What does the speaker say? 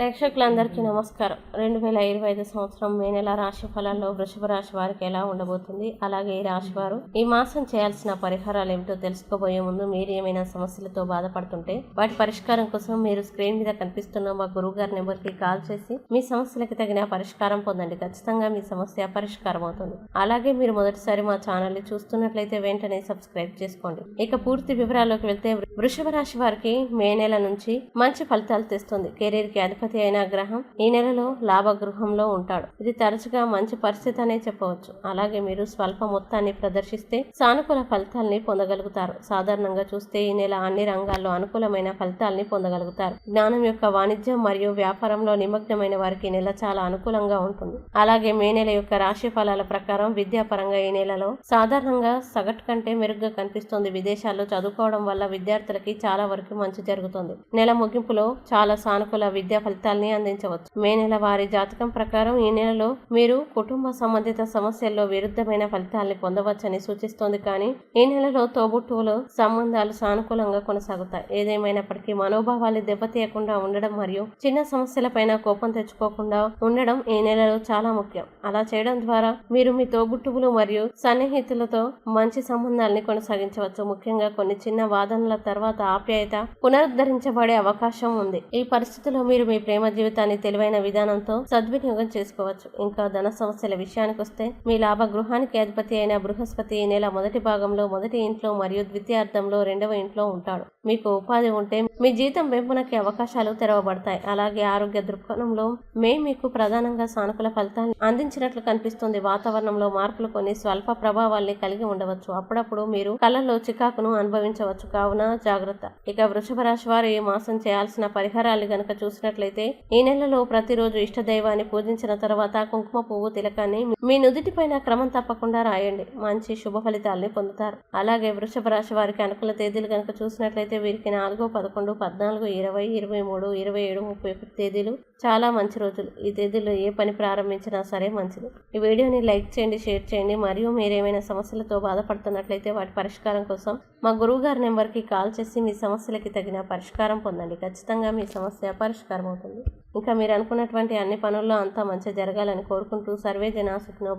ప్రేక్షకులందరికీ నమస్కారం. రెండు వేల ఇరవై ఐదు సంవత్సరం మే నెల రాశి ఫలాల్లో వృషభ రాశి వారికి ఎలా ఉండబోతుంది? అలాగే ఈ రాశి వారు ఈ మాసం చేయాల్సిన పరిహారాలు ఏమిటో తెలుసుకోబోయే ముందు మీరు ఏమైనా సమస్యలతో బాధపడుతుంటే వాటి పరిష్కారం కోసం మీరు స్క్రీన్ మీద కనిపిస్తున్న మా గురువు గారి నెంబర్కి కాల్ చేసి మీ సమస్యలకు తగిన పరిష్కారం పొందండి. ఖచ్చితంగా మీ సమస్య పరిష్కారం అవుతుంది. అలాగే మీరు మొదటిసారి మా ఛానల్ని చూస్తున్నట్లయితే వెంటనే సబ్స్క్రైబ్ చేసుకోండి. ఇక పూర్తి వివరాల్లోకి వెళ్తే వృషభ రాశి వారికి మే నెల నుంచి మంచి ఫలితాలు తెస్తుంది. కెరీర్కి అధిపతి అయిన గ్రహం ఈ నెలలో లాభగృహంలో ఉంటాడు. ఇది తరచుగా మంచి పరిస్థితి అనే చెప్పవచ్చు. అలాగే మీరు స్వల్ప మొత్తాన్ని ప్రదర్శిస్తే సానుకూల ఫలితాల్ని పొందగలుగుతారు. సాధారణంగా చూస్తే ఈ నెల అన్ని రంగాల్లో అనుకూలమైన ఫలితాల్ని పొందగలుగుతారు. జ్ఞానం యొక్క వాణిజ్యం మరియు వ్యాపారంలో నిమగ్నమైన వారికి ఈ నెల చాలా అనుకూలంగా ఉంటుంది. అలాగే మే నెల యొక్క రాశి ఫలాల ప్రకారం విద్యాపరంగా ఈ నెలలో సాధారణంగా సగటు కంటే మెరుగ్గా కనిపిస్తుంది. విదేశాల్లో చదువుకోవడం వల్ల విద్యార్థులకి చాలా వరకు మంచి జరుగుతుంది. నెల ముగింపులో చాలా సానుకూల విద్యా ఫలితాల్ని అందించవచ్చు. మే నెల వారి జాతకం ప్రకారం ఈ నెలలో మీరు కుటుంబ సంబంధిత సమస్యల్లో విరుద్ధమైన ఫలితాల్ని పొందవచ్చని సూచిస్తోంది. కానీ ఈ నెలలో తోబుట్టువులు సంబంధాలు సానుకూలంగా కొనసాగుతాయి. ఏదేమైనప్పటికీ మనోభావాలు దెబ్బతీయకుండా ఉండడం మరియు చిన్న సమస్యలపైన కోపం తెచ్చుకోకుండా ఉండడం ఈ నెలలో చాలా ముఖ్యం. అలా చేయడం ద్వారా మీరు మీ తోబుట్టువులు మరియు సన్నిహితులతో మంచి సంబంధాల్ని కొనసాగించవచ్చు. ముఖ్యంగా కొన్ని చిన్న వాదనల తర్వాత ఆప్యాయత పునరుద్ధరించబడే అవకాశం ఉంది. ఈ పరిస్థితిలో మీరు మీ ప్రేమ జీవితాన్ని తెలివైన విధానంతో సద్వినియోగం చేసుకోవచ్చు. ఇంకా ధన సమస్యల విషయానికి వస్తే మీ లాభ గృహానికి అధిపతి అయిన బృహస్పతి ఈ నెల మొదటి భాగంలో మొదటి ఇంట్లో మరియు ద్వితీయార్థంలో రెండవ ఇంట్లో ఉంటాడు. మీకు ఉపాధి ఉంటే మీ జీతం పెంపునకి అవకాశాలు తెరవబడతాయి. అలాగే ఆరోగ్య దృక్కోణంలో మే మీకు ప్రధానంగా సానుకూల ఫలితాన్ని అందించినట్లు కనిపిస్తుంది. వాతావరణంలో మార్పులు కొన్ని స్వల్ప ప్రభావాల్ని కలిగి ఉండవచ్చు. అప్పుడప్పుడు మీరు కళ్ళలో చికాకును అనుభవించవచ్చు. కావున జాగ్రత్త. ఇక వృషభ రాశి వారు ఈ మాసం చేయాల్సిన పరిహారాలు గనక చూసినట్లయితే ఈ నెలలో ప్రతిరోజు ఇష్ట దైవాన్ని పూజించిన తర్వాత కుంకుమ పువ్వు తిలకాన్ని మీ నుదుటిపైన క్రమం తప్పకుండా రాయండి. మంచి శుభ ఫలితాల్ని పొందుతారు. అలాగే వృషభ రాశి వారికి అనుకూల తేదీలు కనుక చూసినట్లయితే వీరికి నాలుగు పదకొండు పద్నాలుగు ఇరవై ఇరవై మూడు ఇరవై ఏడు ముప్పై ఒకటి తేదీలు చాలా మంచి రోజులు. ఈ తేదీలో ఏ పని ప్రారంభించినా సరే మంచిది. ఈ వీడియోని లైక్ చేయండి షేర్ చేయండి. మరియు మీరేమైనా సమస్యలతో బాధపడుతున్నట్లయితే వాటి పరిష్కారం కోసం మా గురువు గారి నెంబర్కి కాల్ చేసి మీ సమస్యలకి తగిన పరిష్కారం పొందండి. ఖచ్చితంగా మీ సమస్య పరిష్కారం అవుతుంది. ఇంకా మీరు అనుకున్నటువంటి అన్ని పనుల్లో అంతా మంచి జరగాలని కోరుకుంటూ సర్వే జనా సుఖినో